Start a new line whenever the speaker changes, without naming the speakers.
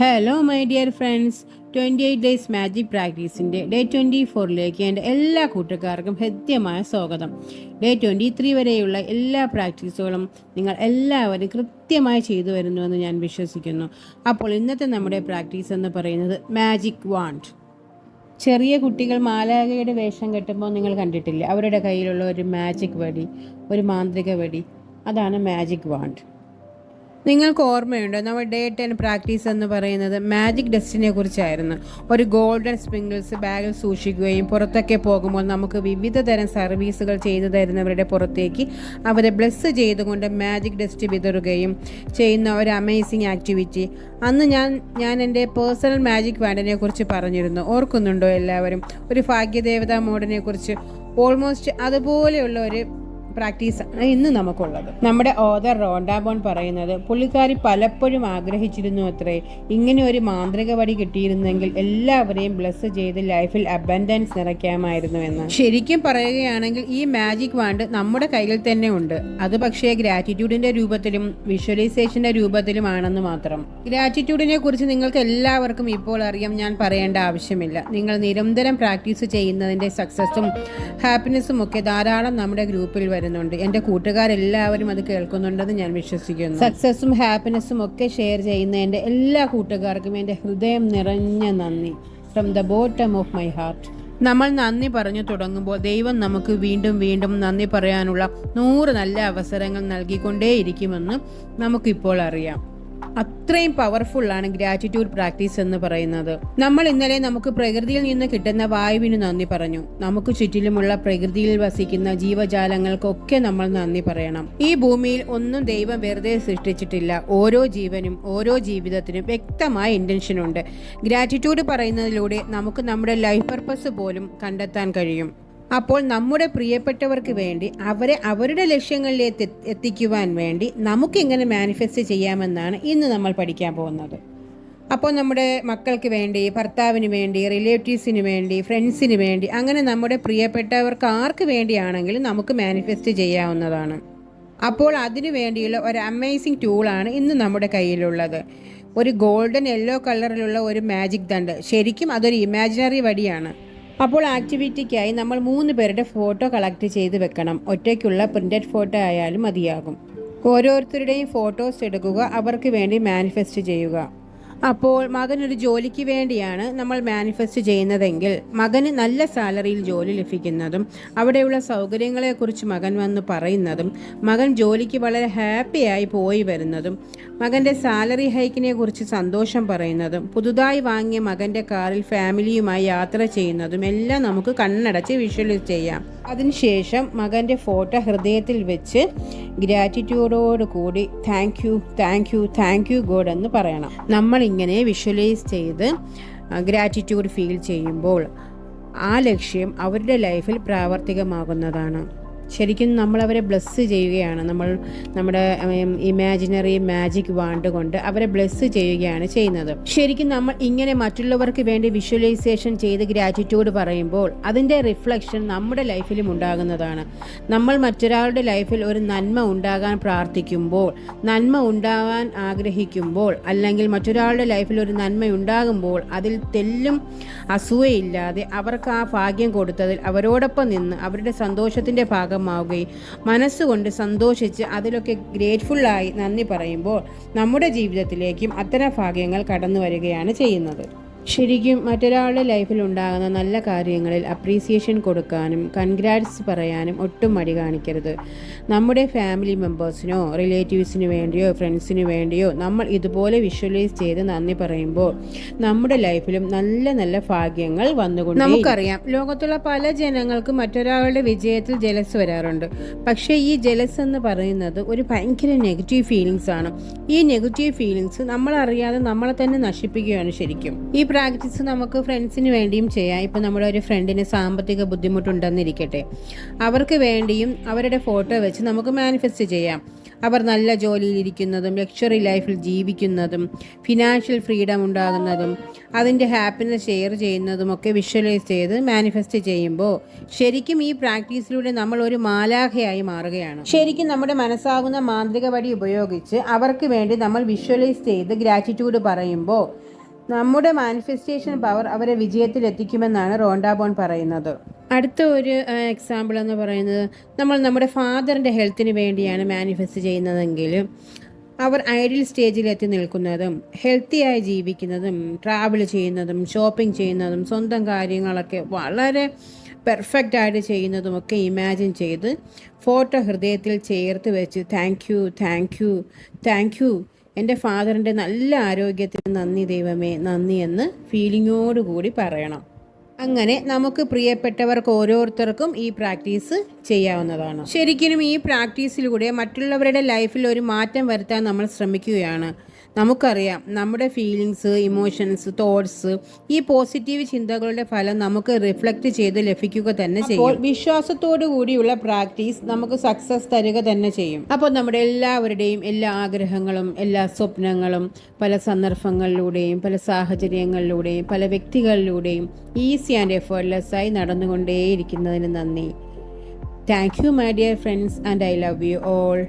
Hello my dear friends twenty eight days magic പ്രാക്ടീസിന്റെ day twenty ഫോറിലേക്ക് എന്റെ എല്ലാ കൂട്ടുകാർക്കും ഹൃദ്യമായ സ്വാഗതം. ഡേ ട്വന്റി ത്രീ വരെയുള്ള എല്ലാ പ്രാക്ടീസുകളും നിങ്ങൾ എല്ലാവരും കൃത്യമായി ചെയ്തു വരുന്നുവെന്ന് ഞാൻ വിശ്വസിക്കുന്നു. അപ്പോൾ ഇന്നത്തെ നമ്മുടെ പ്രാക്ടീസ് എന്ന് പറയുന്നത് മാജിക് വാണ്ട് ചെറിയ കുട്ടികൾ മാലാകയുടെ വേഷം കെട്ടുമ്പോൾ നിങ്ങൾ കണ്ടിട്ടില്ല? അവരുടെ കയ്യിലുള്ള ഒരു മാജിക് വടി ഒരു മാന്ത്രിക വടി. അതാണ് മാജിക് വാണ്ട് നിങ്ങൾക്ക് ഓർമ്മയുണ്ടോ? നമ്മൾ ഡേ ടെൻ പ്രാക്ടീസ് എന്ന് പറയുന്നത് മാജിക് ഡസ്റ്റിനെ കുറിച്ചായിരുന്നു. ഒരു ഗോൾഡൻ സ്പ്രിങ്കിൾസ് ബാഗിൽ സൂക്ഷിക്കുകയും പുറത്തൊക്കെ പോകുമ്പോൾ നമുക്ക് വിവിധ തരം സർവീസുകൾ ചെയ്തു തരുന്നവരുടെ പുറത്തേക്ക് അവരെ ബ്ലെസ് ചെയ്തുകൊണ്ട് മാജിക് ഡസ്റ്റ് വിതറുകയും ചെയ്യുന്ന ഒരു അമേസിങ് ആക്ടിവിറ്റി അന്ന് ഞാൻ ഞാൻ എന്റെ പേഴ്സണൽ മാജിക് വാൻഡിനെ കുറിച്ച് പറഞ്ഞിരുന്നു. ഓർക്കുന്നുണ്ടോ എല്ലാവരും? ഒരു ഭാഗ്യദേവതാ മോഡിനെ കുറിച്ച്. ഓൾമോസ്റ്റ് അതുപോലെയുള്ള ഒരു പ്രാക്ടീസ് ആണ് ഇന്ന് നമുക്കുള്ളത്. നമ്മുടെ ഓദർ റോണ്ടാബോൺ പറയുന്നത് പുള്ളിക്കാരി പലപ്പോഴും ആഗ്രഹിച്ചിരുന്നു അത്രേ. ഇങ്ങനെ ഒരു മാന്ത്രിക വടി കിട്ടിയിരുന്നെങ്കിൽ എല്ലാവരെയും ബ്ലസ് ചെയ്ത് ലൈഫിൽ അബൻഡൻസ് നിറയ്ക്കാമായിരുന്നു എന്ന്. ശരിക്കും പറയുകയാണെങ്കിൽ ഈ മാജിക് വാണ്ട് നമ്മുടെ കയ്യിൽ തന്നെ ഉണ്ട്. അത് പക്ഷേ ഗ്രാറ്റിറ്റ്യൂഡിന്റെ രൂപത്തിലും വിഷ്വലൈസേഷന്റെ രൂപത്തിലുമാണെന്ന് മാത്രം. ഗ്രാറ്റിറ്റ്യൂഡിനെ കുറിച്ച് നിങ്ങൾക്ക് എല്ലാവർക്കും ഇപ്പോൾ അറിയാം ഞാൻ പറയേണ്ട ആവശ്യമില്ല. നിങ്ങൾ നിരന്തരം പ്രാക്ടീസ് ചെയ്യുന്നതിന്റെ സക്സസും ഹാപ്പിനെസ്സും ഒക്കെ ധാരാളം നമ്മുടെ ഗ്രൂപ്പിൽ വരുന്നുണ്ട്. എന്റെ കൂട്ടുകാരെല്ലാവരും അത് കേൾക്കുന്നുണ്ടെന്ന് ഞാൻ വിശ്വസിക്കുന്നു. സക്സസും ഹാപ്പിനെസ്സും ഒക്കെ ഷെയർ ചെയ്യുന്ന എന്റെ എല്ലാ കൂട്ടുകാർക്കും എന്റെ ഹൃദയം നിറഞ്ഞ നന്ദി. From the bottom of my heart നമ്മൾ നന്ദി പറഞ്ഞു തുടങ്ങുമ്പോൾ ദൈവം നമുക്ക് വീണ്ടും വീണ്ടും നന്ദി പറയാനുള്ള നൂറ് നല്ല അവസരങ്ങൾ നൽകിക്കൊണ്ടേയിരിക്കുമെന്ന് നമുക്കിപ്പോൾ അറിയാം. അത്രയും പവർഫുൾ ആണ് ഗ്രാറ്റിറ്റ്യൂഡ് പ്രാക്ടീസ് എന്ന് പറയുന്നത്. നമ്മൾ ഇന്നലെ നമുക്ക് പ്രകൃതിയിൽ നിന്ന് കിട്ടുന്ന വായുവിന് നന്ദി പറഞ്ഞു. നമുക്ക് ചുറ്റിലുമുള്ള പ്രകൃതിയിൽ വസിക്കുന്ന ജീവജാലങ്ങൾക്കൊക്കെ നമ്മൾ നന്ദി പറയണം. ഈ ഭൂമിയിൽ ഒന്നും ദൈവം വെറുതെ സൃഷ്ടിച്ചിട്ടില്ല. ഓരോ ജീവനും ഓരോ ജീവിതത്തിനും വ്യക്തമായ ഇന്റൻഷൻ ഉണ്ട്. ഗ്രാറ്റിറ്റ്യൂഡ് പറയുന്നതിലൂടെ നമുക്ക് നമ്മുടെ ലൈഫ് പർപ്പസ് പോലും കണ്ടെത്താൻ കഴിയും. അപ്പോൾ നമ്മുടെ പ്രിയപ്പെട്ടവർക്ക് വേണ്ടി അവരെ അവരുടെ ലക്ഷ്യങ്ങളിലേക്ക് എത്തി- എത്തിക്കുവാൻ വേണ്ടി നമുക്ക് എങ്ങനെ മാനിഫെസ്റ്റ് ചെയ്യാമെന്നാണ് ഇന്ന് നമ്മൾ പഠിക്കാൻ പോകുന്നത്. അപ്പോൾ നമ്മുടെ മക്കൾക്ക് വേണ്ടി ഭർത്താവിന് വേണ്ടി റിലേറ്റീവ്സിന് വേണ്ടി ഫ്രണ്ട്സിന് വേണ്ടി അങ്ങനെ നമ്മുടെ പ്രിയപ്പെട്ടവർക്ക് ആർക്ക് വേണ്ടിയാണെങ്കിലും നമുക്ക് മാനിഫെസ്റ്റ് ചെയ്യാവുന്നതാണ്. അപ്പോൾ അതിനു വേണ്ടിയുള്ള ഒരു അമേസിങ് ടൂളാണ് ഇന്ന് നമ്മുടെ കയ്യിലുള്ളത്. ഒരു ഗോൾഡൻ യെല്ലോ കളറിലുള്ള ഒരു മാജിക് ദണ്ട് ശരിക്കും അതൊരു ഇമാജിനറി വടിയാണ്. അപ്പോൾ ആക്ടിവിറ്റിക്കായി നമ്മൾ മൂന്ന് പേരുടെ ഫോട്ടോ കളക്ട് ചെയ്ത് വെക്കണം. ഒറ്റയ്ക്കുള്ള പ്രിന്റഡ് ഫോട്ടോ ആയാലും മതിയാകും. ഓരോരുത്തരുടെയും ഫോട്ടോസ് എടുക്കുക. അവർക്ക് വേണ്ടി മാനിഫെസ്റ്റ് ചെയ്യുക. അപ്പോൾ മകൻ ഒരു ജോലിക്ക് വേണ്ടിയാണ് നമ്മൾ മാനിഫെസ്റ്റ് ചെയ്യുന്നതെങ്കിൽ മകന് നല്ല സാലറിയിൽ ജോലി ലഭിക്കുന്നതും അവിടെയുള്ള സൗകര്യങ്ങളെക്കുറിച്ച് മകൻ വന്ന് പറയുന്നതും മകൻ ജോലിക്ക് വളരെ ഹാപ്പിയായി പോയി വരുന്നതും മകന്റെ സാലറി ഹൈക്കിനെ കുറിച്ച് സന്തോഷം പറയുന്നതും പുതുതായി വാങ്ങിയ മകന്റെ കാറിൽ ഫാമിലിയുമായി യാത്ര ചെയ്യുന്നതും എല്ലാം നമുക്ക് കണ്ണടച്ച് വിഷ്വലൈസ് ചെയ്യാം. അതിനുശേഷം മകന്റെ ഫോട്ടോ ഹൃദയത്തിൽ വെച്ച് ഗ്രാറ്റിറ്റ്യൂഡോട് കൂടി thank you thank you thank you god എന്ന് പറയണം. നമ്മളിങ്ങനെ വിഷ്വലൈസ് ചെയ്ത് ഗ്രാറ്റിറ്റ്യൂഡ് ഫീൽ ചെയ്യുമ്പോൾ ആ ലക്ഷ്യം അവരുടെ ലൈഫിൽ പ്രാവർത്തികമാകുന്നതാണ്. ശരിക്കും നമ്മളവരെ ബ്ലെസ് ചെയ്യുകയാണ്. നമ്മൾ നമ്മുടെ ഇമാജിനറി മാജിക് വാണ്ട് കൊണ്ട് അവരെ ബ്ലെസ് ചെയ്യുകയാണ് ചെയ്യുന്നത്. ശരിക്കും നമ്മൾ ഇങ്ങനെ മറ്റുള്ളവർക്ക് വേണ്ടി വിഷ്വലൈസേഷൻ ചെയ്ത് ഗ്രാറ്റിറ്റ്യൂഡ് പറയുമ്പോൾ അതിന്റെ റിഫ്ലക്ഷൻ നമ്മുടെ ലൈഫിലും ഉണ്ടാകുന്നതാണ്. നമ്മൾ മറ്റൊരാളുടെ ലൈഫിൽ ഒരു നന്മ ഉണ്ടാകാൻ പ്രാർത്ഥിക്കുമ്പോൾ നന്മ ഉണ്ടാകാൻ ആഗ്രഹിക്കുമ്പോൾ അല്ലെങ്കിൽ മറ്റൊരാളുടെ ലൈഫിൽ ഒരു നന്മ ഉണ്ടാകുമ്പോൾ അതിൽ തെല്ലും അസൂയയില്ലാതെ അവർക്ക് ആ ഭാഗ്യം കൊടുത്തതിൽ അവരോടൊപ്പം നിന്ന് അവരുടെ സന്തോഷത്തിന്റെ ഭാഗമാവുകയും മനസ്സുകൊണ്ട് സന്തോഷിച്ച് അതിലൊക്കെ ഗ്രേറ്റ്ഫുള്ളായി നന്ദി പറയുമ്പോൾ നമ്മുടെ ജീവിതത്തിലേക്കും അത്തരം ഭാഗ്യങ്ങൾ കടന്നു വരികയാണ് ചെയ്യുന്നത്. ശരിക്കും മറ്റൊരാളുടെ ലൈഫിൽ ഉണ്ടാകുന്ന നല്ല കാര്യങ്ങളിൽ അപ്രീസിയേഷൻ കൊടുക്കാനും കൺഗ്രാറ്റ്സ് പറയാനും ഒട്ടും മടി കാണിക്കരുത്. നമ്മുടെ ഫാമിലി മെമ്പേഴ്സിനോ റിലേറ്റീവ്സിന് വേണ്ടിയോ ഫ്രണ്ട്സിന് വേണ്ടിയോ നമ്മൾ ഇതുപോലെ വിഷ്വലൈസ് ചെയ്ത് നന്ദി പറയുമ്പോൾ നമ്മുടെ ലൈഫിലും നല്ല നല്ല ഭാഗ്യങ്ങൾ വന്നുകൊണ്ട് നമുക്കറിയാം. ലോകത്തുള്ള പല ജനങ്ങൾക്കും മറ്റൊരാളുടെ വിജയത്തിൽ ജലസ് വരാറുണ്ട്. പക്ഷേ ഈ ജലസ് എന്ന് പറയുന്നത് ഒരു ഭയങ്കര നെഗറ്റീവ് ഫീലിങ്സ് ആണ്. ഈ നെഗറ്റീവ് ഫീലിങ്സ് നമ്മളറിയാതെ നമ്മളെ തന്നെ നശിപ്പിക്കുകയാണ് ശരിക്കും. ഈ പ്രാക്ടീസ് നമുക്ക് ഫ്രണ്ട്സിന് വേണ്ടിയും ചെയ്യാം. ഇപ്പം നമ്മുടെ ഒരു ഫ്രണ്ടിന് സാമ്പത്തിക ബുദ്ധിമുട്ടുണ്ടെന്നിരിക്കട്ടെ. അവർക്ക് വേണ്ടിയും അവരുടെ ഫോട്ടോ വെച്ച് നമുക്ക് മാനിഫെസ്റ്റ് ചെയ്യാം. അവർ നല്ല ജോലിയിൽ ഇരിക്കുന്നതും ലക്ഷറി ലൈഫിൽ ജീവിക്കുന്നതും ഫിനാൻഷ്യൽ ഫ്രീഡം ഉണ്ടാകുന്നതും അതിന്റെ ഹാപ്പിനെസ് ഷെയർ ചെയ്യുന്നതും ഒക്കെ വിഷ്വലൈസ് ചെയ്ത് മാനിഫെസ്റ്റ് ചെയ്യുമ്പോൾ ശരിക്കും ഈ പ്രാക്ടീസിലൂടെ നമ്മൾ ഒരു മാലാഖയായി മാറുകയാണ്. ശരിക്കും നമ്മുടെ മനസ്സാകുന്ന മാന്ത്രിക ഉപയോഗിച്ച് അവർക്ക് വേണ്ടി നമ്മൾ വിഷ്വലൈസ് ചെയ്ത് ഗ്രാറ്റിറ്റ്യൂഡ് പറയുമ്പോൾ നമ്മുടെ മാനിഫെസ്റ്റേഷൻ പവർ അവരെ വിജയത്തിൽ എത്തിക്കുമെന്നാണ് റോണ്ടാബോൺ പറയുന്നത്. അടുത്ത ഒരു എക്സാമ്പിൾ എന്ന് പറയുന്നത് നമ്മൾ നമ്മുടെ ഫാദറിന്റെ ഹെൽത്തിന് വേണ്ടിയാണ് മാനിഫെസ്റ്റ് ചെയ്യുന്നതെങ്കിലും അവർ ഐഡിയൽ സ്റ്റേജിൽ എത്തി നിൽക്കുന്നതും ഹെൽത്തിയായി ജീവിക്കുന്നതും ട്രാവൽ ചെയ്യുന്നതും ഷോപ്പിംഗ് ചെയ്യുന്നതും സ്വന്തം കാര്യങ്ങളൊക്കെ വളരെ പെർഫെക്റ്റ് ആയിട്ട് ചെയ്യുന്നതുമൊക്കെ ഇമാജിൻ ചെയ്ത് ഫോട്ടോ ഹൃദയത്തിൽ ചേർത്ത് വെച്ച് thank you thank you thank you എന്റെ ഫാദറിന്റെ നല്ല ആരോഗ്യത്തിന് നന്ദി ദൈവമേ നന്ദി എന്ന് ഫീലിങ്ങോടുകൂടി പറയണം. അങ്ങനെ നമുക്ക് പ്രിയപ്പെട്ടവർക്ക് ഓരോരുത്തർക്കും ഈ പ്രാക്ടീസ് ചെയ്യാവുന്നതാണ്. ശരിക്കും ഈ പ്രാക്ടീസിലൂടെ മറ്റുള്ളവരുടെ ലൈഫിൽ ഒരു മാറ്റം വരുത്താൻ നമ്മൾ ശ്രമിക്കുകയാണ്. നമുക്കറിയാം നമ്മുടെ ഫീലിങ്സ് ഇമോഷൻസ് തോട്ട്സ് ഈ പോസിറ്റീവ് ചിന്തകളുടെ ഫലം നമുക്ക് റിഫ്ലക്റ്റ് ചെയ്ത് ലഭിക്കുക തന്നെ ചെയ്യും. വിശ്വാസത്തോടു കൂടിയുള്ള പ്രാക്ടീസ് നമുക്ക് സക്സസ് തരിക തന്നെ ചെയ്യും. അപ്പോൾ നമ്മുടെ എല്ലാവരുടെയും എല്ലാ ആഗ്രഹങ്ങളും എല്ലാ സ്വപ്നങ്ങളും പല സന്ദർഭങ്ങളിലൂടെയും പല സാഹചര്യങ്ങളിലൂടെയും പല വ്യക്തികളിലൂടെയും ഈസി ആൻഡ് എഫേർട്ട്ലെസ് ആയി നടന്നുകൊണ്ടേയിരിക്കുന്നതിന് നന്ദി. Thank you my dear friends and I love you all